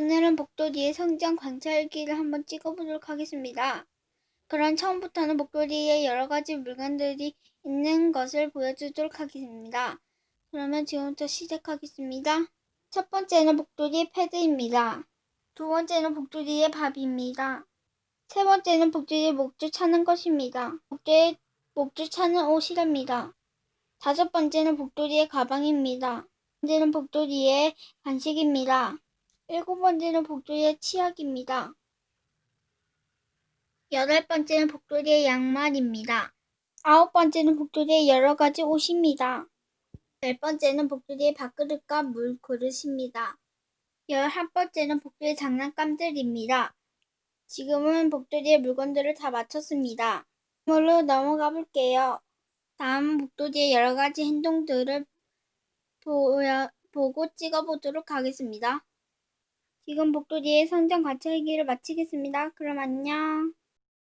오늘은 복도리의 성장 관찰기를 한번 찍어보도록 하겠습니다. 그럼 처음부터는 복도리에 여러 가지 물건들이 있는 것을 보여주도록 하겠습니다. 그러면 지금부터 시작하겠습니다. 첫 번째는 복도리의 패드입니다. 두 번째는 복도리의 밥입니다. 세 번째는 복도리의 목줄 차는 것입니다. 복도의 목줄 차는 옷이랍니다. 다섯 번째는 복도리의 가방입니다. 번째는 복도리의 간식입니다. 일곱 번째는 복도리의 치약입니다. 여덟 번째는 복도리의 양말입니다. 아홉 번째는 복도리의 여러 가지 옷입니다. 열 번째는 복도리의 밥그릇과 물그릇입니다. 열한 번째는 복도리의 장난감들입니다. 지금은 복도리의 물건들을 다 마쳤습니다. 다음으로 넘어가 볼게요. 다음 복도리의 여러 가지 행동들을 보여, 보고 찍어보도록 하겠습니다. 지금 복도리의 성장 관찰기를 마치겠습니다. 그럼 안녕.